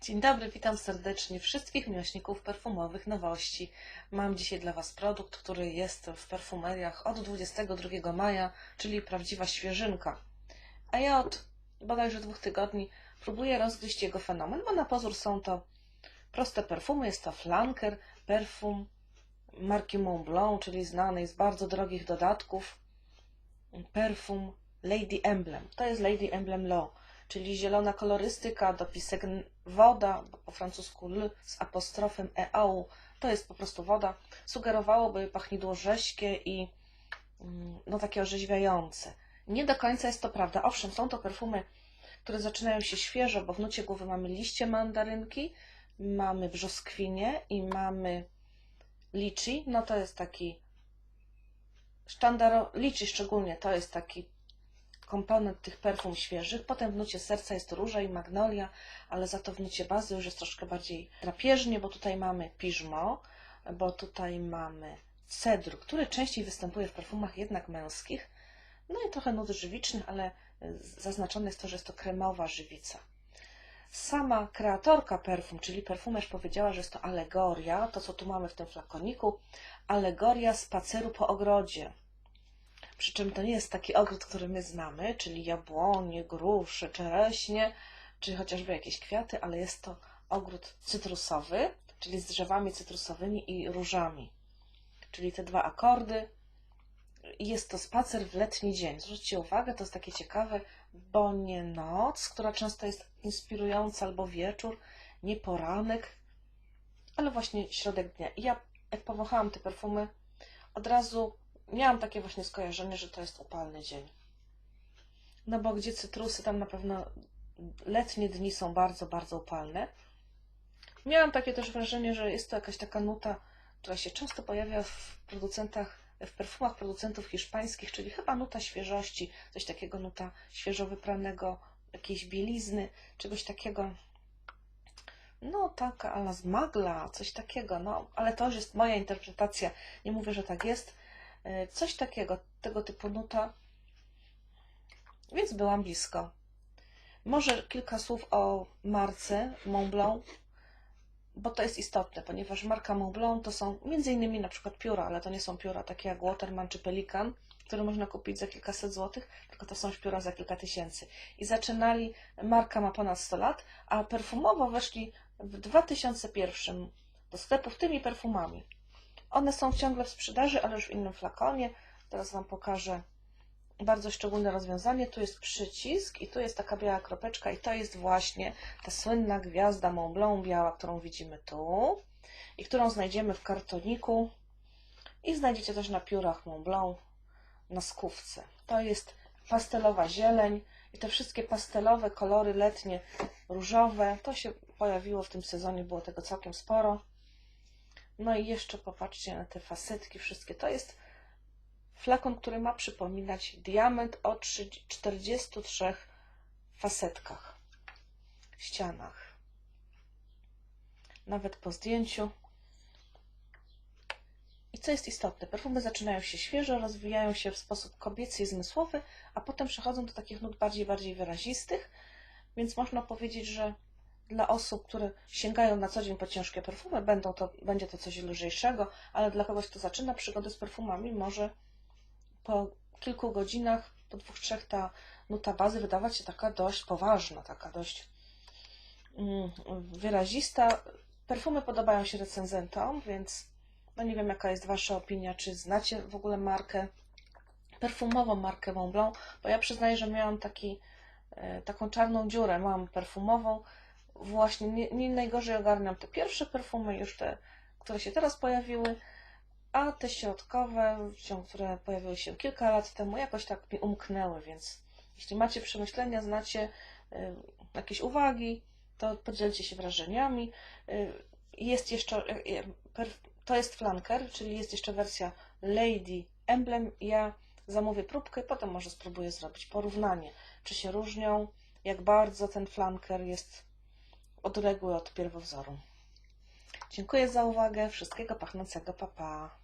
Dzień dobry, witam serdecznie wszystkich miłośników perfumowych nowości. Mam dzisiaj dla Was produkt, który jest w perfumeriach od 22 maja, czyli prawdziwa świeżynka. A ja od bodajże dwóch tygodni próbuję rozgryźć jego fenomen, bo na pozór są to proste perfumy. Jest to flanker, perfum marki Montblanc, czyli znanej z bardzo drogich dodatków. Perfum Lady Emblem. To jest Lady Emblem Law czyli zielona kolorystyka, dopisek woda, po francusku L z apostrofem EAU, to jest po prostu woda, sugerowałoby pachnidło rześkie i mm, no takie orzeźwiające. Nie do końca jest to prawda. Owszem, są to perfumy, które zaczynają się świeżo, bo w nucie głowy mamy liście mandarynki, mamy brzoskwinie i mamy liczy. No to jest taki sztandar, liczy szczególnie, to jest taki komponent tych perfum świeżych. Potem w nucie serca jest róża i magnolia, ale za to w nucie bazy już jest troszkę bardziej drapieżnie, bo tutaj mamy piżmo, bo tutaj mamy cedr, który częściej występuje w perfumach jednak męskich. No i trochę nut żywicznych, ale zaznaczone jest to, że jest to kremowa żywica. Sama kreatorka perfum, czyli perfumerz powiedziała, że jest to alegoria, to co tu mamy w tym flakoniku, alegoria spaceru po ogrodzie. Przy czym to nie jest taki ogród, który my znamy, czyli jabłonie, grusze, czereśnie, czy chociażby jakieś kwiaty, ale jest to ogród cytrusowy, czyli z drzewami cytrusowymi i różami. Czyli te dwa akordy. Jest to spacer w letni dzień. Zwróćcie uwagę, to jest takie ciekawe, bo nie noc, która często jest inspirująca, albo wieczór, nie poranek, ale właśnie środek dnia. I ja, jak powąchałam te perfumy, od razu miałam takie właśnie skojarzenie, że to jest upalny dzień. No bo gdzie cytrusy, tam na pewno letnie dni są bardzo, bardzo upalne. Miałam takie też wrażenie, że jest to jakaś taka nuta, która się często pojawia w producentach, w perfumach producentów hiszpańskich, czyli chyba nuta świeżości, coś takiego, nuta świeżo wypranego, jakiejś bielizny, czegoś takiego. No, taka ala zmagla, coś takiego, no, ale to już jest moja interpretacja. Nie mówię, że tak jest, coś takiego, tego typu nuta. Więc byłam blisko. Może kilka słów o marce Montblanc, bo to jest istotne, ponieważ marka Montblanc to są innymi na przykład pióra, ale to nie są pióra takie jak Waterman czy Pelikan, które można kupić za kilkaset złotych, tylko to są już pióra za kilka tysięcy. I zaczynali, marka ma ponad 100 lat, a perfumowo weszli w 2001 do sklepów tymi perfumami. One są ciągle w sprzedaży, ale już w innym flakonie. Teraz Wam pokażę bardzo szczególne rozwiązanie. Tu jest przycisk i tu jest taka biała kropeczka i to jest właśnie ta słynna gwiazda Mont Blanc biała, którą widzimy tu i którą znajdziemy w kartoniku i znajdziecie też na piórach Mont Blanc na skówce. To jest pastelowa zieleń i te wszystkie pastelowe kolory letnie, różowe, to się pojawiło w tym sezonie, było tego całkiem sporo. No i jeszcze popatrzcie na te fasetki wszystkie. To jest flakon, który ma przypominać diament o 43 fasetkach, ścianach. Nawet po zdjęciu. I co jest istotne, perfumy zaczynają się świeżo, rozwijają się w sposób kobiecy i zmysłowy, a potem przechodzą do takich nut bardziej, bardziej wyrazistych, więc można powiedzieć, że dla osób, które sięgają na co dzień po ciężkie perfumy, będą to, będzie to coś lżejszego, ale dla kogoś, kto zaczyna przygodę z perfumami, może po kilku godzinach, po dwóch, trzech ta nuta bazy wydawać się taka dość poważna, taka dość mm, wyrazista. Perfumy podobają się recenzentom, więc no nie wiem, jaka jest Wasza opinia, czy znacie w ogóle markę, perfumową markę Montblanc, bo ja przyznaję, że miałam taki, e, taką czarną dziurę, mam perfumową, właśnie nie, nie najgorzej ogarniam te pierwsze perfumy, już te, które się teraz pojawiły, a te środkowe, które pojawiły się kilka lat temu, jakoś tak mi umknęły, więc jeśli macie przemyślenia, znacie y, jakieś uwagi, to podzielcie się wrażeniami. Y, jest jeszcze, y, to jest flanker, czyli jest jeszcze wersja Lady Emblem. Ja zamówię próbkę potem może spróbuję zrobić porównanie, czy się różnią, jak bardzo ten flanker jest odległy od pierwowzoru. Dziękuję za uwagę. Wszystkiego pachnącego. papa. Pa.